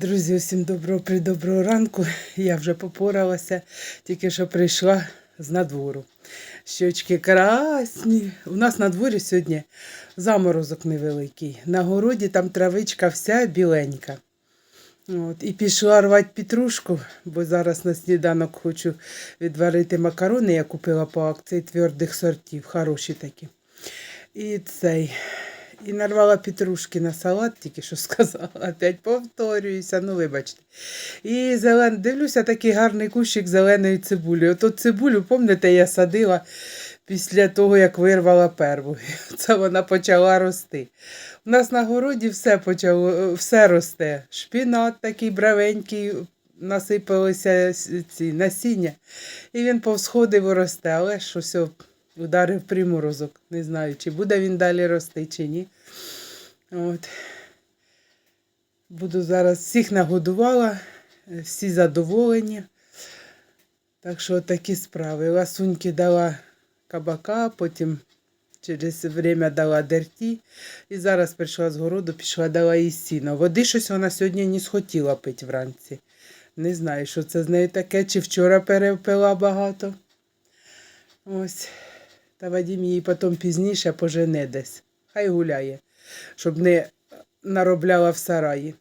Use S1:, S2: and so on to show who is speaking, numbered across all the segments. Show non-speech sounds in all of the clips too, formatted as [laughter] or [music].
S1: Друзі, усім доброго придоброго ранку. Я вже попоралася, тільки що прийшла з надвору. Щочки красні. У нас на дворі сьогодні заморозок невеликий. На городі там травичка вся біленька. От, і пішла рвати петрушку, бо зараз на сніданок хочу відварити макарони. Я купила по акції твердих сортів, хороші такі. І цей. І нарвала петрушки на салат, тільки що сказала. Опять повторююся, ну вибачте. І зелен... дивлюся, такий гарний кущик зеленої цибулі. Ото цибулю, пам'ятаєте, я садила після того, як вирвала перву. [laughs] Це вона почала рости. У нас на городі все почало, все росте. Шпінат такий бравенький, насипалися ці насіння. І він повсходив і росте, але ж ударив приморозок. Не знаю, чи буде він далі рости, чи ні. От. Буду зараз всіх нагодувала, всі задоволені. Так що такі справи. Ласуньки дала кабака, потім через время дала дерті. І зараз прийшла з городу, пішла дала їй сіно. Води щось вона сьогодні не схотіла пити вранці. Не знаю, що це з нею таке, чи вчора перепила багато. Ось. Та Вадім її потім пізніше пожене десь. Хай гуляє, щоб не наробляла в сараї.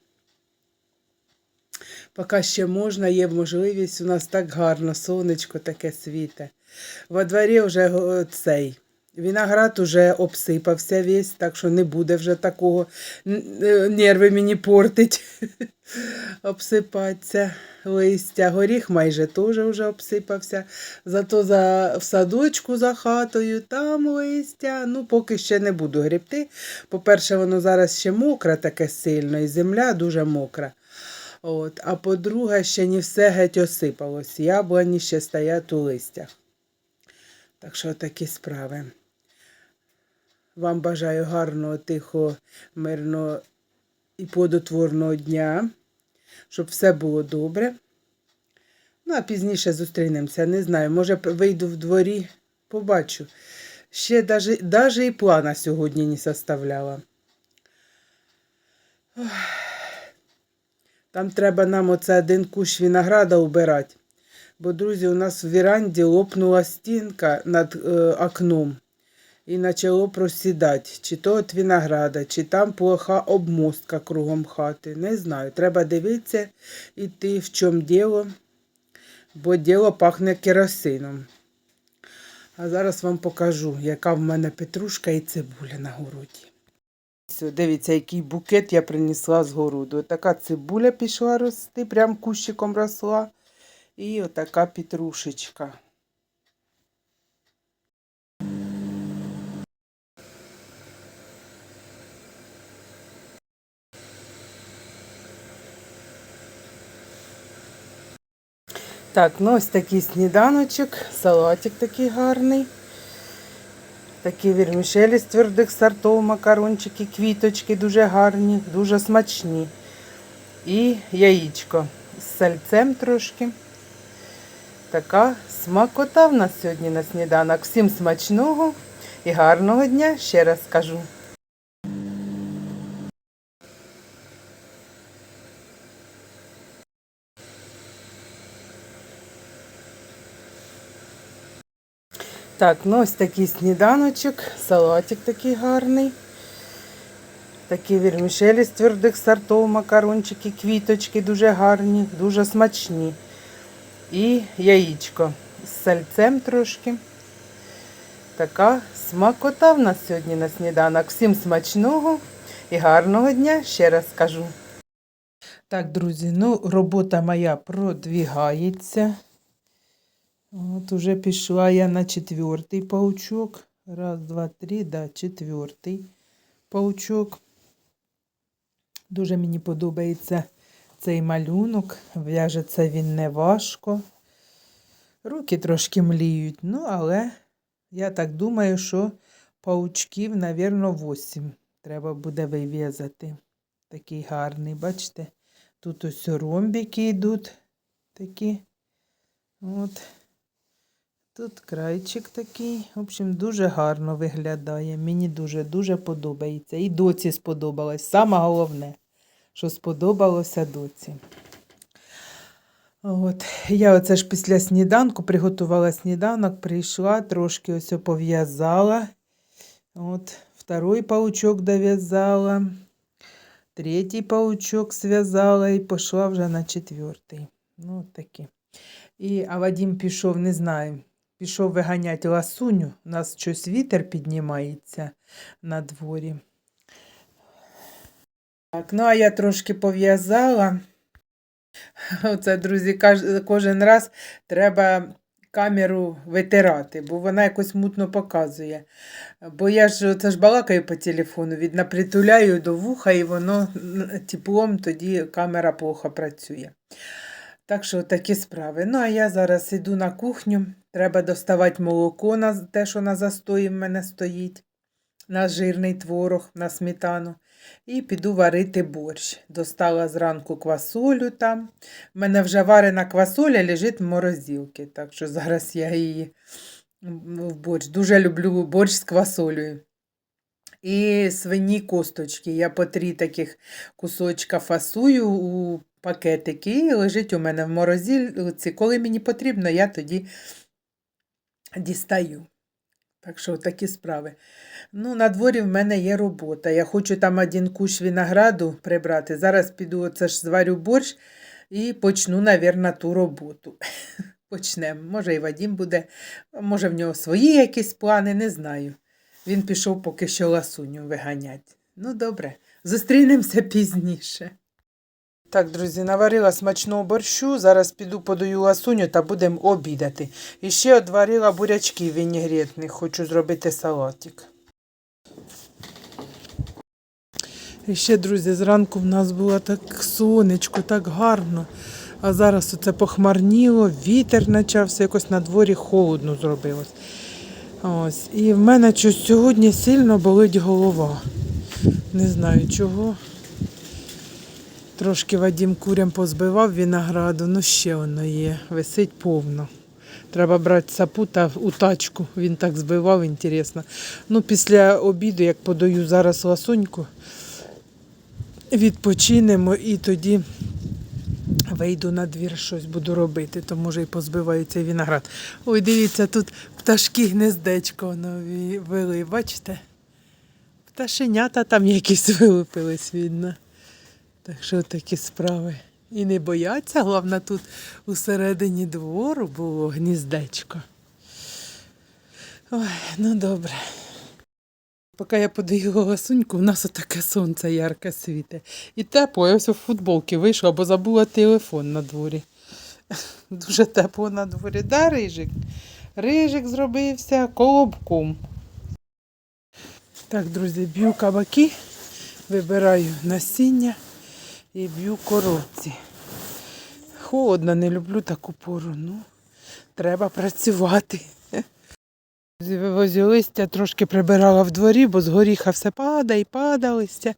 S1: Поки ще можна, є можливість, у нас так гарно, сонечко таке світе. Во дворі вже цей. Виноград уже обсипався весь, так що не буде вже такого. Е, Нерви мені портить. [laughs] Обсипаться листя. Горіх майже теж вже обсипався. Зато за, в садочку за хатою там листя. Ну, поки ще не буду грібти. По-перше, воно зараз ще мокре таке сильно, і земля дуже мокра. От. А по-друге, ще не все геть осипалось. Яблуні ще стоять у листях. Так що такі справи. Вам бажаю гарного, тихого, мирного і плодотворного дня, щоб все було добре. Ну, а пізніше зустрінемося. Не знаю, може вийду в дворі, побачу. Ще даже, даже і плана сьогодні не составляла. Там треба нам оце один кущ винограда убирати. Бо, друзі, у нас в віранді лопнула стінка над е, окном і почало просідати, чи то від винограда, чи там плоха обмостка кругом хати. Не знаю. Треба дивитися, іти, в чому діло, бо діло пахне керосином. А зараз вам покажу, яка в мене петрушка і цибуля на городі. Дивіться, який букет я принесла з городу. Така цибуля пішла рости, прям кущиком росла. І отака петрушечка. Так, ну ось такий сніданочок, салатик такий гарний. Такі вірмішелі з твердих сортів, макарончики, квіточки дуже гарні, дуже смачні. І яєчко з сальцем трошки. Така смакота в нас сьогодні на сніданок. Всім смачного і гарного дня, ще раз кажу. Так, ну ось такий сніданочок, салатик такий гарний. Такі вірмішелі з твердих сортів, макарончики, квіточки дуже гарні, дуже смачні. І яєчко з сальцем трошки. Така смакота в нас сьогодні на сніданок. Всім смачного і гарного дня, ще раз кажу. Так, друзі, ну робота моя продвігається. От уже пішла я на четвертий паучок. Раз, два, три, да, четвертий паучок. Дуже мені подобається цей малюнок. В'яжеться він не важко. Руки трошки мліють, ну, але я так думаю, що паучків, навірно, 8 треба буде вив'язати. Такий гарний, бачите? Тут ось ромбики йдуть такі. От. Тут крайчик такий. В общем, дуже гарно виглядає. Мені дуже-дуже подобається. І доці сподобалось. Саме головне, що сподобалося доці. От. Я оце ж після сніданку приготувала сніданок, прийшла, трошки ось пов'язала. От, второй паучок дов'язала, третій паучок зв'язала і пішла вже на четвертий. Ну, такі. І, а Вадим пішов, не знаю, пішов виганяти ласуню. У нас щось вітер піднімається на дворі. Так, ну а я трошки пов'язала. Оце, друзі, кожен раз треба камеру витирати, бо вона якось мутно показує. Бо я ж це ж балакаю по телефону, від напритуляю до вуха, і воно теплом тоді камера плохо працює. Так що такі справи. Ну, а я зараз іду на кухню. Треба доставати молоко, на те, що на застої в мене стоїть, на жирний творог, на сметану. І піду варити борщ. Достала зранку квасолю там. У мене вже варена квасоля лежить в морозилці, так що зараз я її в борщ. Дуже люблю борщ з квасолею. І свині косточки. Я по три таких кусочка фасую у пакетики і лежить у мене в морозилці. Коли мені потрібно, я тоді дістаю. Так що такі справи. Ну, на дворі в мене є робота. Я хочу там один кущ винограду прибрати. Зараз піду, оце ж зварю борщ і почну, навірно, ту роботу. [laughs] Почнемо. Може, і Вадім буде, може, в нього свої якісь плани, не знаю. Він пішов поки що ласуню виганять. Ну, добре, зустрінемося пізніше. Так, друзі, наварила смачного борщу. Зараз піду подаю ласуню та будемо обідати. І ще одварила бурячки вінігретних. Хочу зробити салатик. І ще, друзі, зранку в нас було так сонечко, так гарно. А зараз оце похмарніло, вітер почався, якось на дворі холодно зробилось. Ось. І в мене щось сьогодні сильно болить голова. Не знаю чого. Трошки Вадім курям позбивав винограду, ну ще воно є, висить повно. Треба брати сапу та у тачку. Він так збивав, інтересно. Ну, після обіду, як подаю зараз ласуньку, відпочинемо і тоді вийду на двір, щось буду робити, то може і позбиваю цей виноград. Ой, дивіться, тут пташки гнездечко воно ві- вели, бачите? Пташенята там якісь вилупились, видно. Так що такі справи. І не бояться, головне, тут усередині двору було гніздечко. Ой, ну добре. Поки я подаю голосуньку, у нас отаке сонце ярке світе. І тепло, я ось у футболці вийшла, бо забула телефон на дворі. Дуже тепло на дворі. Да, рижик? Рижик зробився колобком. Так, друзі, б'ю кабаки, вибираю насіння і б'ю коробці. Холодно, не люблю таку пору. Ну, треба працювати. Вивозю листя, трошки прибирала в дворі, бо з горіха все падає і падає листя.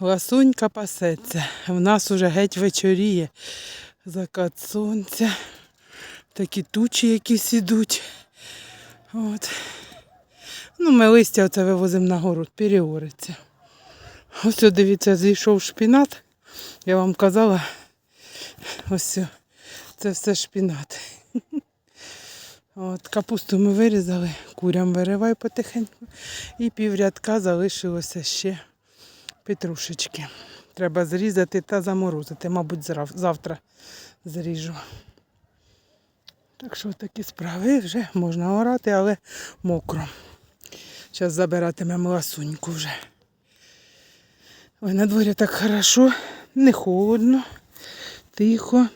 S1: Ласунька пасеться. В нас уже геть вечоріє. Закат сонця. Такі тучі якісь ідуть. От. Ну, ми листя оце вивозимо на город, переориться. Ось, дивіться, зійшов шпінат. Я вам казала, ось це все шпінат. От, капусту ми вирізали, курям виривай потихеньку. І піврядка залишилося ще петрушечки. Треба зрізати та заморозити. Мабуть, завтра зріжу. Так що такі справи вже можна орати, але мокро. Зараз забиратимемо ласуньку вже. Ой, на дворі так хорошо, не холодно, тихо.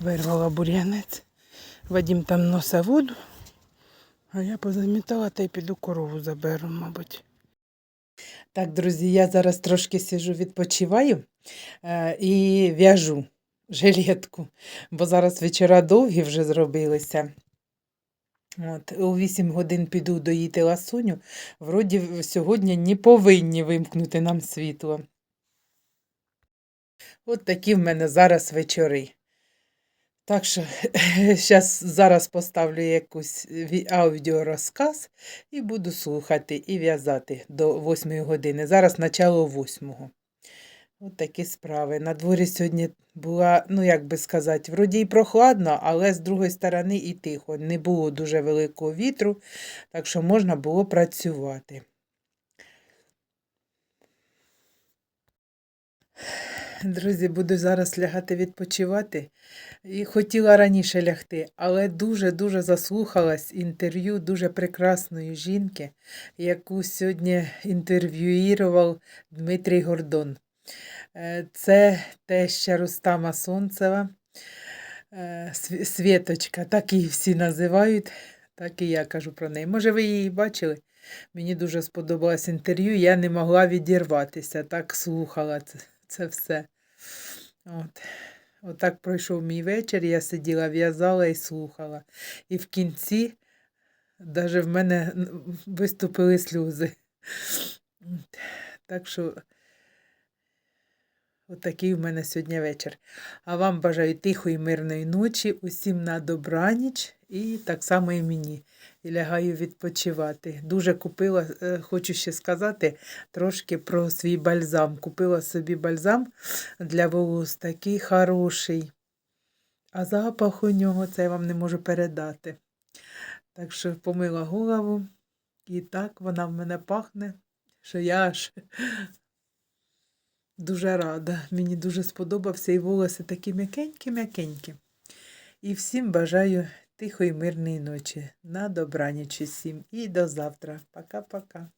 S1: Вирвала бур'янець. Вадім там носа воду, а я позамітала та й піду корову заберу, мабуть. Так, друзі, я зараз трошки сижу, відпочиваю е, і в'яжу жилетку, бо зараз вечора довгі вже зробилися. От, у 8 годин піду доїти ласуню. Вроді сьогодні не повинні вимкнути нам світло. От такі в мене зараз вечори. Так що [laughs] щас, зараз поставлю якусь аудіорозказ і буду слухати і в'язати до 8 години. Зараз начало 8. От такі справи. На дворі сьогодні була, ну як би сказати, вроді й прохладно, але з другої сторони і тихо. Не було дуже великого вітру, так що можна було працювати. Друзі, буду зараз лягати відпочивати. І хотіла раніше лягти, але дуже-дуже заслухалась інтерв'ю дуже прекрасної жінки, яку сьогодні інтерв'юїрував Дмитрій Гордон. Це теща Рустама Сонцева, е, Світочка, так її всі називають, так і я кажу про неї. Може, ви її бачили? Мені дуже сподобалось інтерв'ю, я не могла відірватися, так слухала це, це все. От. Отак пройшов мій вечір, я сиділа, в'язала і слухала. І в кінці навіть в мене виступили сльози. Так що отакий в мене сьогодні вечір. А вам бажаю тихої, мирної ночі, усім на добраніч і так само і мені. І лягаю відпочивати. Дуже купила, е, хочу ще сказати трошки про свій бальзам. Купила собі бальзам для волос такий хороший. А запах у нього це я вам не можу передати. Так що помила голову, і так вона в мене пахне, що я аж дуже рада. Мені дуже сподобався і волоси такі м'якенькі-м'якенькі. І всім бажаю тихої, мирної ночі. На добраніч усім і до завтра. Пока-пока.